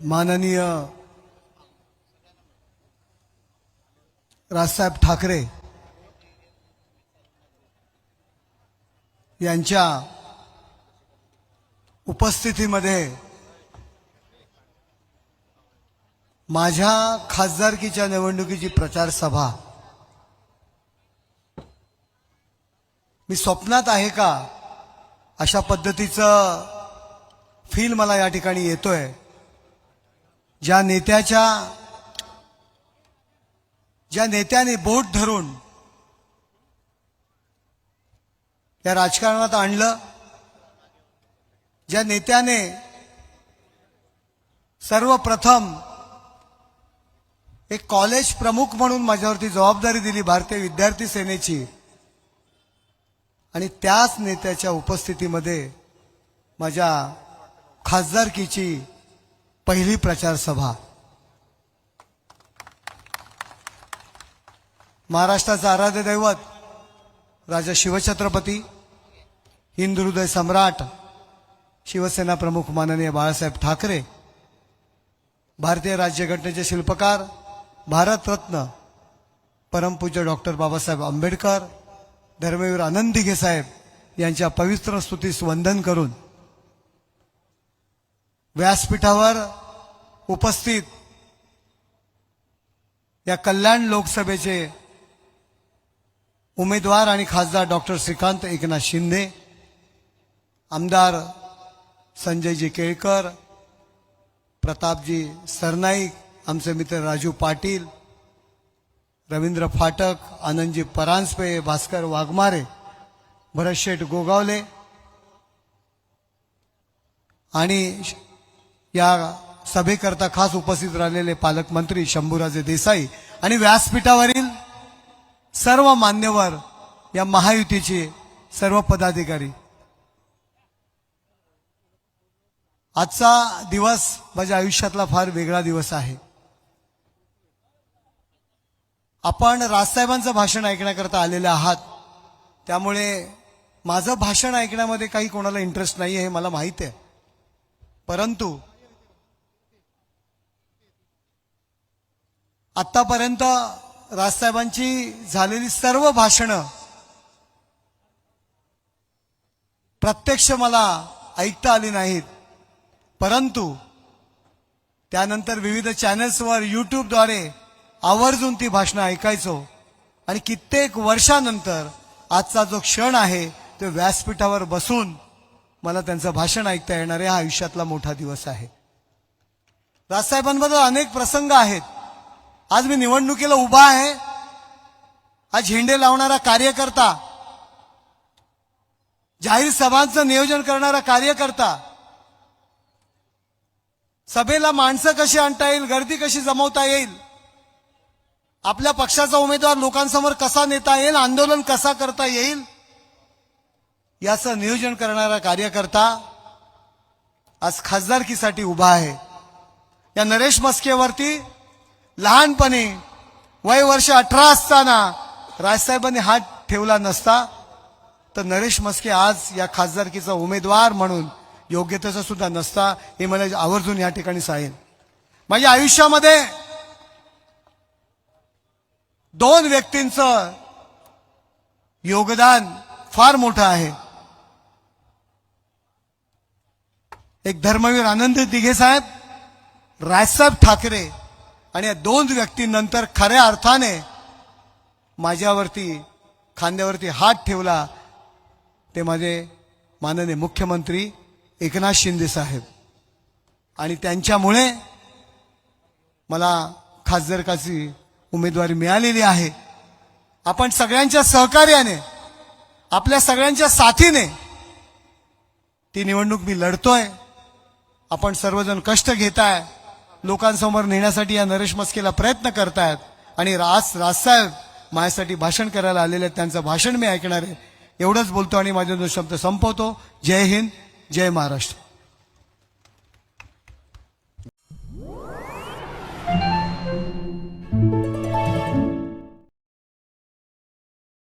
माननीय राजसाहेब ठाकरे यांच्या उपस्थितीमध्ये माझ्या खासदारकीच्या निवडणुकीची प्रचार सभा. मी स्वप्नात आहे का अशा पद्धतीचं फील मला या ठिकाणी येतोय. ज्या नेत्याच्या ज्या नेत्याने बोट धरून या राजकारणात आणलं ज्या नेत्याने सर्वप्रथम एक कॉलेज प्रमुख म्हणून माझ्यावरती जबाबदारी दिली भारतीय विद्यार्थी सेनेची आणि त्याच नेत्याच्या उपस्थितीमध्ये माझ्या खासदारकीची पहिली प्रचार सभा. महाराष्ट्राचं आराध्य दैवत राजा शिवछत्रपती हिंदू हृदय सम्राट शिवसेना प्रमुख माननीय बाळासाहेब ठाकरे भारतीय राज्यघटनेचे शिल्पकार भारतरत्न परमपूज्य डॉक्टर बाबासाहेब आंबेडकर धर्मवीर आनंद साहेब यांच्या पवित्र स्तुतीस वंदन करून व्यासपीठावर उपस्थित या कल्याण लोकसभेचे उमेदवार आणि खासदार डॉक्टर श्रीकांत एकनाथ शिंदे आमदार संजयजी केळकर प्रतापजी सरनाईक आमचे मित्र राजू पाटील रवींद्र फाटक आनंदजी परांजपे भास्कर वाघमारे भरतशेठ गोगावले आणि श- या सभेकरता खास उपस्थित राहिलेले पालकमंत्री शंभूराजे देसाई आणि व्यासपीठावरील सर्व मान्यवर या महायुतीचे सर्व पदाधिकारी. आजचा दिवस माझ्या आयुष्यातला फार वेगळा दिवस आहे. आपण राजसाहेबांचं भाषण ऐकण्याकरता आलेले आहात. त्यामुळे माझं भाषण ऐकण्यामध्ये काही कोणाला इंटरेस्ट नाही हे मला माहीत आहे. परंतु आतापर्यंत राजसाहेबांची झालेली सर्व भाषणं प्रत्यक्ष मला ऐकता आली नाहीत. परंतु त्यानंतर विविध चॅनल्सवर यूट्यूबद्वारे आवर्जून ती भाषणं ऐकायचो. आणि कित्येक वर्षानंतर आजचा जो क्षण आहे तो व्यासपीठावर बसून मला त्यांचं भाषण ऐकता येणार आहे हा आयुष्यातला मोठा दिवस आहे. राजसाहेबांबद्दल अनेक प्रसंग आहेत. आज मी निवडणुकीला उभा आहे. आज झेंडे लावणारा कार्यकर्ता जाहीर सभांचं नियोजन करणारा कार्यकर्ता सभेला माणसं कशी आणता येईल गर्दी कशी जमवता येईल आपल्या पक्षाचा उमेदवार लोकांसमोर कसा नेता येईल आंदोलन कसा करता येईल याचं नियोजन करणारा कार्यकर्ता आज खासदारकीसाठी उभा आहे. या नरेश मस्केवरती लहानपणी वय वर्ष अठरा असताना राजसाहेबांनी हात ठेवला नसता तर नरेश मस्के आज या खासदारकीचा उमेदवार म्हणून योग्यतेचा सुद्धा नसता हे मला आवर्जून या ठिकाणी सांगेन. माझ्या आयुष्यामध्ये दोन व्यक्तींचं योगदान फार मोठं आहे. एक धर्मवीर आनंद दिघे साहेब राजसाहेब ठाकरे आणि या दोन व्यक्तींनंतर खऱ्या अर्थाने माझ्यावरती खांद्यावरती हात ठेवला ते माझे माननीय मुख्यमंत्री एकनाथ शिंदे साहेब. आणि त्यांच्यामुळे मला खासदारकाची उमेदवारी मिळालेली आहे. आपण सगळ्यांच्या सहकार्याने आपल्या सगळ्यांच्या साथीने ती निवडणूक मी लढतोय. आपण सर्वजण कष्ट घेताय. लोकांसमोर नेण्यासाठी या नरेश मस्केला प्रयत्न करतायत. आणि राज राजसाहेब माझ्यासाठी भाषण करायला आलेले आहेत त्यांचं भाषण मी ऐकणार आहे. एवढंच बोलतो आणि माझे शब्द संपवतो. जय हिंद जय महाराष्ट्र.